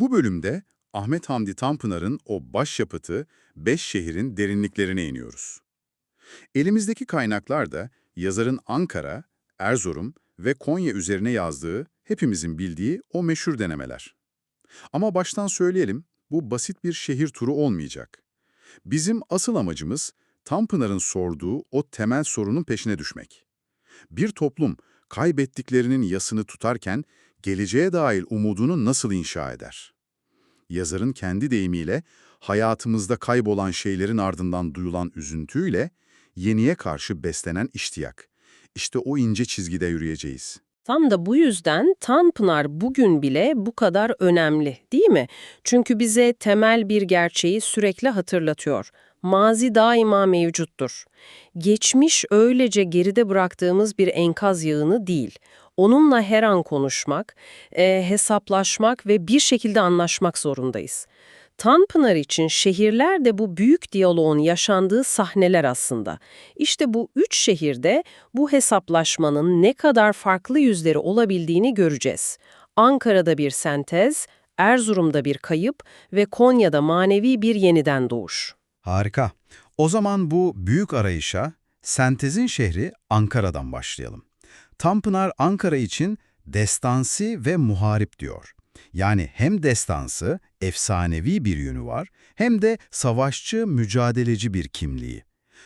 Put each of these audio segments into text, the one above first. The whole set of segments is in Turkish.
Bu bölümde Ahmet Hamdi Tanpınar'ın o başyapıtı Beş Şehir'in derinliklerine iniyoruz. Elimizdeki kaynaklar da yazarın Ankara, Erzurum ve Konya üzerine yazdığı, hepimizin bildiği o meşhur denemeler. Ama baştan söyleyelim, bu basit bir şehir turu olmayacak. Bizim asıl amacımız Tanpınar'ın sorduğu o temel sorunun peşine düşmek. Bir toplum kaybettiklerinin yasını tutarken geleceğe dair umudunu nasıl inşa eder? Yazarın kendi deyimiyle hayatımızda kaybolan şeylerin ardından duyulan üzüntüyle yeniye karşı beslenen iştiyak. İşte o ince çizgide yürüyeceğiz. Tam da bu yüzden Tanpınar bugün bile bu kadar önemli, değil mi? Çünkü bize temel bir gerçeği sürekli hatırlatıyor. Mazi daima mevcuttur. Geçmiş öylece geride bıraktığımız bir enkaz yığını değil. Onunla her an konuşmak, e, hesaplaşmak ve bir şekilde anlaşmak zorundayız. Tanpınar için şehirler de bu büyük diyaloğun yaşandığı sahneler aslında. İşte bu üç şehirde bu hesaplaşmanın ne kadar farklı yüzleri olabildiğini göreceğiz. Ankara'da bir sentez, Erzurum'da bir kayıp ve Konya'da manevi bir yeniden doğuş. Harika. O zaman bu büyük arayışa sentezin şehri Ankara'dan başlayalım. Tanpınar Ankara için destansi ve muharip diyor. Yani hem destansı, efsanevi bir yönü var, hem de savaşçı, mücadeleci bir kimliği.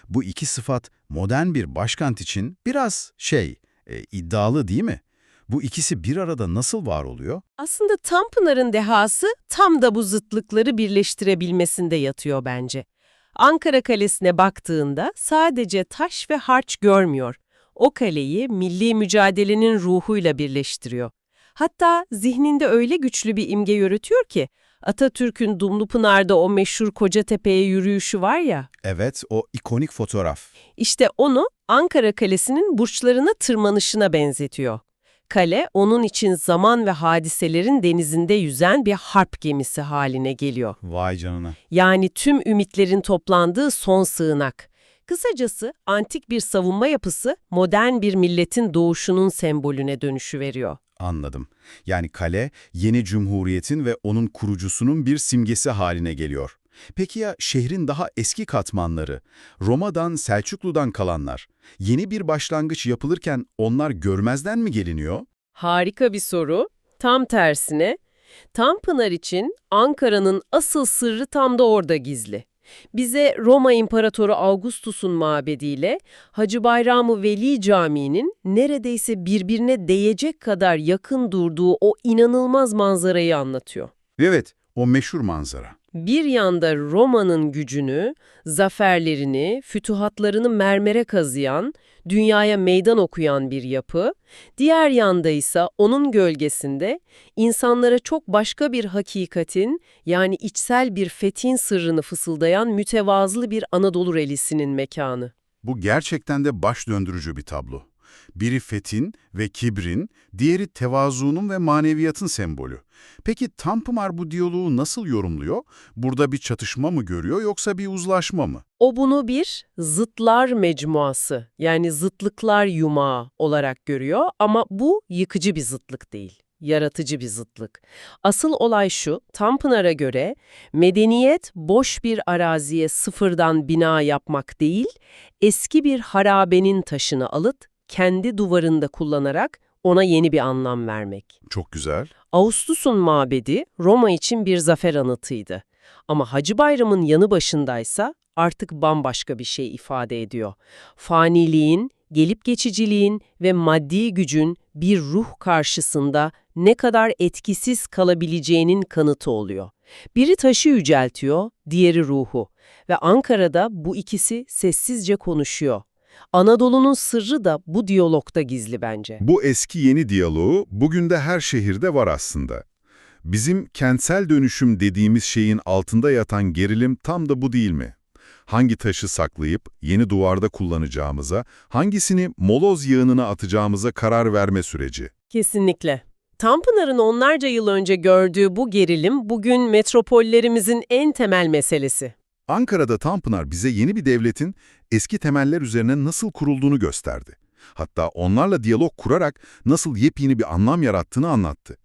Bu iki sıfat modern bir başkent için biraz şey, e, iddialı değil mi? Bu ikisi bir arada nasıl var oluyor? Aslında Tanpınar'ın dehası tam da bu zıtlıkları birleştirebilmesinde yatıyor bence. Ankara Kalesi'ne baktığında sadece taş ve harç görmüyor. O kaleyi milli mücadelenin ruhuyla birleştiriyor. Hatta zihninde öyle güçlü bir imge yürütüyor ki, Atatürk'ün Dumlupınar'da o meşhur Kocatepe'ye yürüyüşü var ya, Evet, o ikonik fotoğraf. işte onu Ankara Kalesi'nin burçlarına tırmanışına benzetiyor. Kale, onun için zaman ve hadiselerin denizinde yüzen bir harp gemisi haline geliyor. Vay canına. Yani tüm ümitlerin toplandığı son sığınak. Kısacası antik bir savunma yapısı modern bir milletin doğuşunun sembolüne dönüşü veriyor. Anladım. Yani kale, yeni cumhuriyetin ve onun kurucusunun bir simgesi haline geliyor. Peki ya şehrin daha eski katmanları, Roma'dan, Selçuklu'dan kalanlar, yeni bir başlangıç yapılırken onlar görmezden mi geliniyor? Harika bir soru. Tam tersine, Tanpınar için Ankara'nın asıl sırrı tam da orada gizli. Bize Roma İmparatoru Augustus'un mabediyle Hacı Bayramı Veli Camii'nin neredeyse birbirine değecek kadar yakın durduğu o inanılmaz manzarayı anlatıyor. Evet, o meşhur manzara. Bir yanda Roma'nın gücünü, zaferlerini, fütuhatlarını mermere kazıyan, dünyaya meydan okuyan bir yapı, diğer yanda ise onun gölgesinde insanlara çok başka bir hakikatin, yani içsel bir fethin sırrını fısıldayan mütevazılı bir Anadolu relisinin mekanı. Bu gerçekten de baş döndürücü bir tablo. Biri fethin ve kibrin, diğeri tevazuunun ve maneviyatın sembolü. Peki Tanpınar bu diyaloğu nasıl yorumluyor? Burada bir çatışma mı görüyor yoksa bir uzlaşma mı? O bunu bir zıtlar mecmuası, yani zıtlıklar yumağı olarak görüyor ama bu yıkıcı bir zıtlık değil. Yaratıcı bir zıtlık. Asıl olay şu, Tanpınar'a göre medeniyet boş bir araziye sıfırdan bina yapmak değil, eski bir harabenin taşını alıp kendi duvarında kullanarak ona yeni bir anlam vermek. Çok güzel. Ağustos'un mabedi Roma için bir zafer anıtıydı. Ama Hacı Bayram'ın yanı başındaysa artık bambaşka bir şey ifade ediyor. Faniliğin, gelip geçiciliğin ve maddi gücün bir ruh karşısında ne kadar etkisiz kalabileceğinin kanıtı oluyor. Biri taşı yüceltiyor, diğeri ruhu. Ve Ankara'da bu ikisi sessizce konuşuyor. Anadolu'nun sırrı da bu diyalogda gizli bence. Bu eski yeni diyaloğu bugün de her şehirde var aslında. Bizim kentsel dönüşüm dediğimiz şeyin altında yatan gerilim tam da bu değil mi? Hangi taşı saklayıp yeni duvarda kullanacağımıza, hangisini moloz yığınına atacağımıza karar verme süreci. Kesinlikle. Tanpınar'ın onlarca yıl önce gördüğü bu gerilim bugün metropollerimizin en temel meselesi. Ankara'da Tanpınar bize yeni bir devletin eski temeller üzerine nasıl kurulduğunu gösterdi. Hatta onlarla diyalog kurarak nasıl yepyeni bir anlam yarattığını anlattı.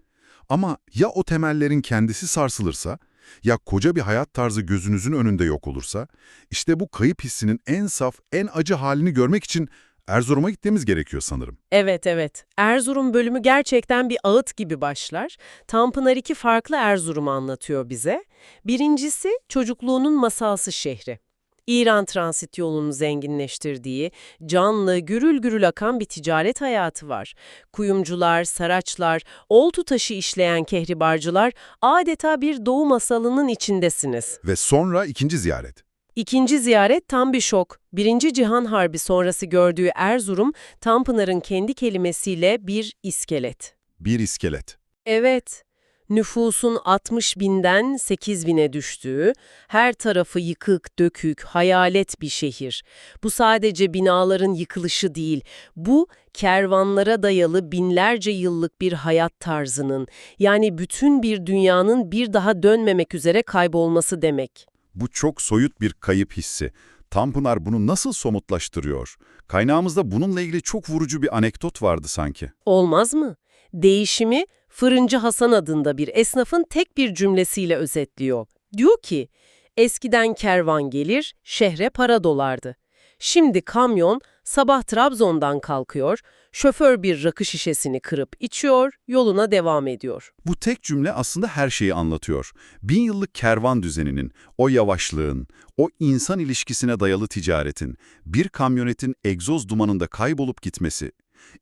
Ama ya o temellerin kendisi sarsılırsa, ya koca bir hayat tarzı gözünüzün önünde yok olursa, işte bu kayıp hissinin en saf, en acı halini görmek için Erzurum'a gitmemiz gerekiyor sanırım. Evet evet. Erzurum bölümü gerçekten bir ağıt gibi başlar. Tanpınar iki farklı Erzurum'u anlatıyor bize. Birincisi çocukluğunun masalsı şehri. İran transit yolunu zenginleştirdiği, canlı, gürül gürül akan bir ticaret hayatı var. Kuyumcular, saraçlar, oltu taşı işleyen kehribarcılar adeta bir doğu masalının içindesiniz. Ve sonra ikinci ziyaret. İkinci ziyaret tam bir şok. Birinci Cihan Harbi sonrası gördüğü Erzurum, Tanpınar'ın kendi kelimesiyle bir iskelet. Bir iskelet. Evet, nüfusun 60 binden 8 bine düştüğü, her tarafı yıkık, dökük, hayalet bir şehir. Bu sadece binaların yıkılışı değil, bu kervanlara dayalı binlerce yıllık bir hayat tarzının, yani bütün bir dünyanın bir daha dönmemek üzere kaybolması demek. Bu çok soyut bir kayıp hissi. Tanpınar bunu nasıl somutlaştırıyor? Kaynağımızda bununla ilgili çok vurucu bir anekdot vardı sanki. Olmaz mı? Değişimi Fırıncı Hasan adında bir esnafın tek bir cümlesiyle özetliyor. Diyor ki, eskiden kervan gelir, şehre para dolardı. Şimdi kamyon sabah Trabzon'dan kalkıyor, şoför bir rakı şişesini kırıp içiyor, yoluna devam ediyor. Bu tek cümle aslında her şeyi anlatıyor. Bin yıllık kervan düzeninin, o yavaşlığın, o insan ilişkisine dayalı ticaretin, bir kamyonetin egzoz dumanında kaybolup gitmesi.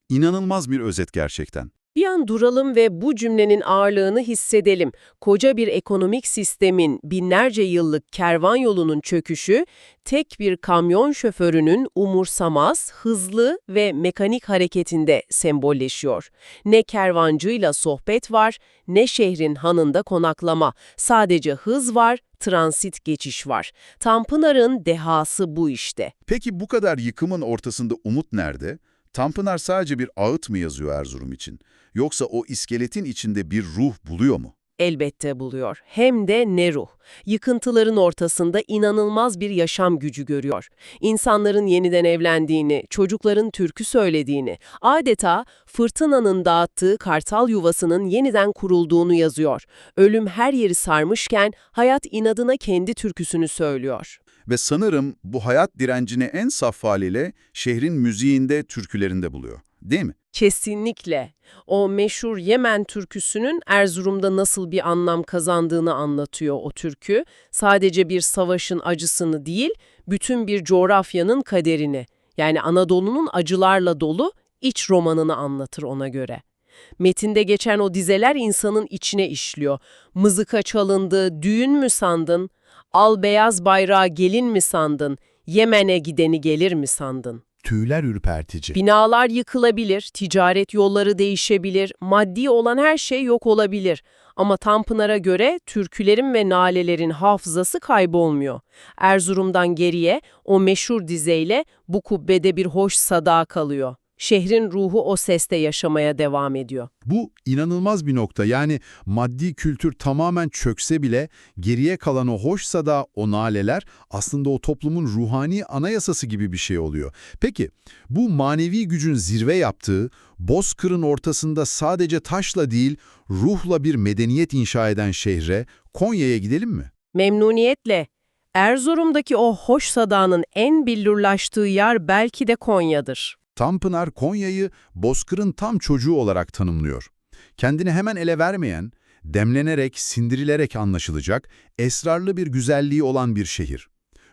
İnanılmaz bir özet gerçekten. Bir an duralım ve bu cümlenin ağırlığını hissedelim. Koca bir ekonomik sistemin binlerce yıllık kervan yolunun çöküşü, tek bir kamyon şoförünün umursamaz, hızlı ve mekanik hareketinde sembolleşiyor. Ne kervancıyla sohbet var, ne şehrin hanında konaklama. Sadece hız var, transit geçiş var. Tanpınar'ın dehası bu işte. Peki bu kadar yıkımın ortasında umut nerede? Tanpınar sadece bir ağıt mı yazıyor Erzurum için? Yoksa o iskeletin içinde bir ruh buluyor mu? Elbette buluyor. Hem de ne ruh. Yıkıntıların ortasında inanılmaz bir yaşam gücü görüyor. İnsanların yeniden evlendiğini, çocukların türkü söylediğini, adeta fırtınanın dağıttığı kartal yuvasının yeniden kurulduğunu yazıyor. Ölüm her yeri sarmışken hayat inadına kendi türküsünü söylüyor. Ve sanırım bu hayat direncini en saf haliyle şehrin müziğinde, türkülerinde buluyor. Değil mi? Kesinlikle. O meşhur Yemen türküsünün Erzurum'da nasıl bir anlam kazandığını anlatıyor o türkü. Sadece bir savaşın acısını değil, bütün bir coğrafyanın kaderini. Yani Anadolu'nun acılarla dolu iç romanını anlatır ona göre. Metinde geçen o dizeler insanın içine işliyor. Mızıka çalındı, düğün mü sandın? Al beyaz bayrağı gelin mi sandın? Yemen'e gideni gelir mi sandın? Tüyler ürpertici. Binalar yıkılabilir, ticaret yolları değişebilir, maddi olan her şey yok olabilir. Ama Tanpınar'a göre türkülerin ve nalelerin hafızası kaybolmuyor. Erzurum'dan geriye o meşhur dizeyle bu kubbede bir hoş sada kalıyor. Şehrin ruhu o seste yaşamaya devam ediyor. Bu inanılmaz bir nokta. Yani maddi kültür tamamen çökse bile geriye kalan o hoşsa da o naleler aslında o toplumun ruhani anayasası gibi bir şey oluyor. Peki bu manevi gücün zirve yaptığı, Bozkır'ın ortasında sadece taşla değil ruhla bir medeniyet inşa eden şehre, Konya'ya gidelim mi? Memnuniyetle. Erzurum'daki o hoş sadanın en billurlaştığı yer belki de Konya'dır. Tanpınar Konya'yı Bozkır'ın tam çocuğu olarak tanımlıyor. Kendini hemen ele vermeyen, demlenerek, sindirilerek anlaşılacak, esrarlı bir güzelliği olan bir şehir.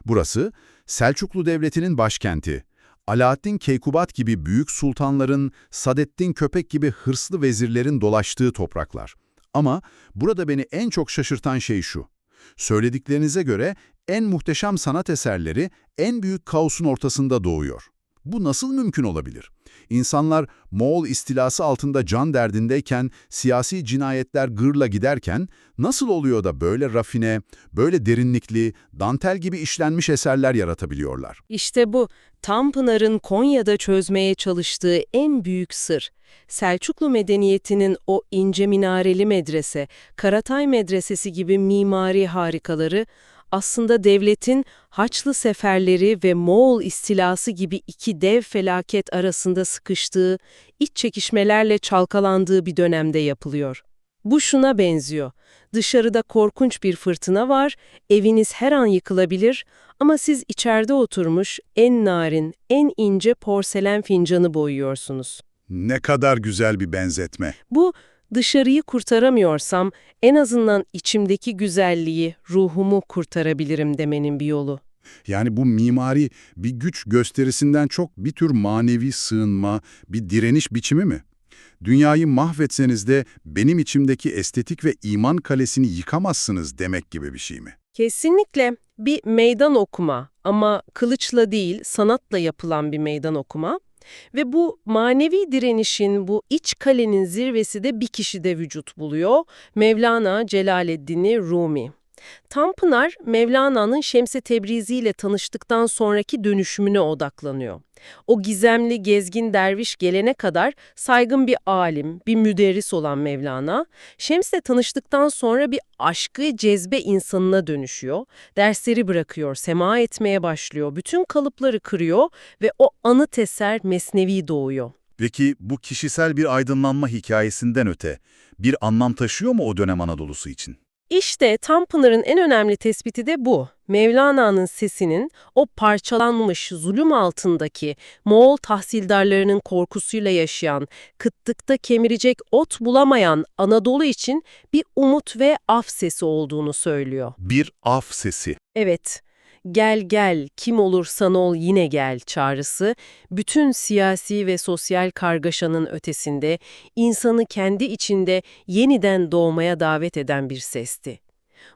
Burası, Selçuklu Devleti'nin başkenti. Alaaddin Keykubat gibi büyük sultanların, Sadettin Köpek gibi hırslı vezirlerin dolaştığı topraklar. Ama burada beni en çok şaşırtan şey şu. Söylediklerinize göre en muhteşem sanat eserleri en büyük kaosun ortasında doğuyor. Bu nasıl mümkün olabilir? İnsanlar Moğol istilası altında can derdindeyken, siyasi cinayetler gırla giderken, nasıl oluyor da böyle rafine, böyle derinlikli, dantel gibi işlenmiş eserler yaratabiliyorlar? İşte bu, Tanpınar'ın Konya'da çözmeye çalıştığı en büyük sır. Selçuklu medeniyetinin o ince minareli medrese, Karatay Medresesi gibi mimari harikaları, aslında devletin Haçlı seferleri ve Moğol istilası gibi iki dev felaket arasında sıkıştığı, iç çekişmelerle çalkalandığı bir dönemde yapılıyor. Bu şuna benziyor. Dışarıda korkunç bir fırtına var, eviniz her an yıkılabilir ama siz içeride oturmuş en narin, en ince porselen fincanı boyuyorsunuz. Ne kadar güzel bir benzetme. Bu dışarıyı kurtaramıyorsam en azından içimdeki güzelliği, ruhumu kurtarabilirim demenin bir yolu. Yani bu mimari bir güç gösterisinden çok bir tür manevi sığınma, bir direniş biçimi mi? Dünyayı mahvetseniz de benim içimdeki estetik ve iman kalesini yıkamazsınız demek gibi bir şey mi? Kesinlikle bir meydan okuma ama kılıçla değil sanatla yapılan bir meydan okuma. Ve bu manevi direnişin, bu iç kalenin zirvesi de bir kişide vücut buluyor. Mevlana Celaleddin Rumi. Tanpınar, Mevlana'nın Şems-i Tebrizi ile tanıştıktan sonraki dönüşümüne odaklanıyor. O gizemli gezgin derviş gelene kadar saygın bir alim, bir müderris olan Mevlana, Şems'le tanıştıktan sonra bir aşkı cezbe insanına dönüşüyor. Dersleri bırakıyor, sema etmeye başlıyor, bütün kalıpları kırıyor ve o anı teser mesnevi doğuyor. Peki bu kişisel bir aydınlanma hikayesinden öte bir anlam taşıyor mu o dönem Anadolu'su için? İşte Tanpınar'ın en önemli tespiti de bu. Mevlana'nın sesinin o parçalanmış zulüm altındaki Moğol tahsildarlarının korkusuyla yaşayan, kıtlıkta kemirecek ot bulamayan Anadolu için bir umut ve af sesi olduğunu söylüyor. Bir af sesi. Evet, gel gel kim olursan ol yine gel çağrısı, bütün siyasi ve sosyal kargaşanın ötesinde insanı kendi içinde yeniden doğmaya davet eden bir sesti.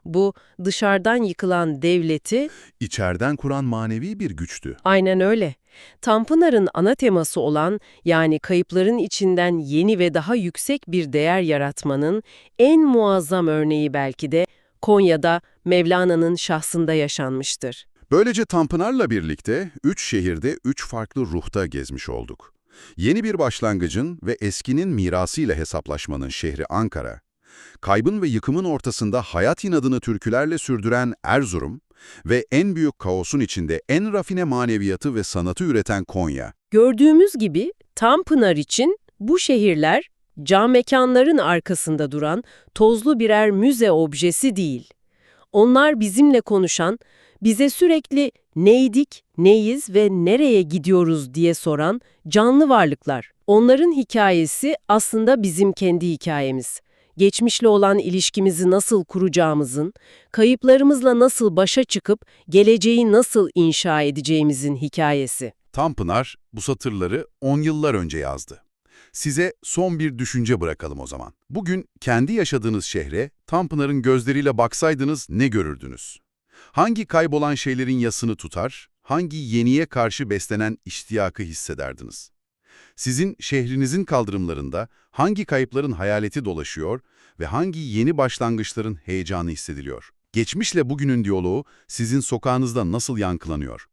Bu dışarıdan yıkılan devleti içeriden kuran manevi bir güçtü. aynen öyle. Tanpınar'ın ana teması olan yani kayıpların içinden yeni ve daha yüksek bir değer yaratmanın en muazzam örneği belki de Konya'da Mevlana'nın şahsında yaşanmıştır. Böylece Tanpınar'la birlikte üç şehirde üç farklı ruhta gezmiş olduk. Yeni bir başlangıcın ve eskinin mirasıyla hesaplaşmanın şehri Ankara, kaybın ve yıkımın ortasında hayat inadını türkülerle sürdüren Erzurum ve en büyük kaosun içinde en rafine maneviyatı ve sanatı üreten Konya. Gördüğümüz gibi Tanpınar için bu şehirler cam mekanların arkasında duran tozlu birer müze objesi değil. Onlar bizimle konuşan, bize sürekli neydik, neyiz ve nereye gidiyoruz diye soran canlı varlıklar. Onların hikayesi aslında bizim kendi hikayemiz. Geçmişle olan ilişkimizi nasıl kuracağımızın, kayıplarımızla nasıl başa çıkıp geleceği nasıl inşa edeceğimizin hikayesi. Tanpınar bu satırları 10 yıllar önce yazdı. Size son bir düşünce bırakalım o zaman. Bugün kendi yaşadığınız şehre Tanpınar'ın gözleriyle baksaydınız ne görürdünüz? Hangi kaybolan şeylerin yasını tutar, hangi yeniye karşı beslenen iştiyakı hissederdiniz? Sizin şehrinizin kaldırımlarında hangi kayıpların hayaleti dolaşıyor ve hangi yeni başlangıçların heyecanı hissediliyor? Geçmişle bugünün diyaloğu sizin sokağınızda nasıl yankılanıyor?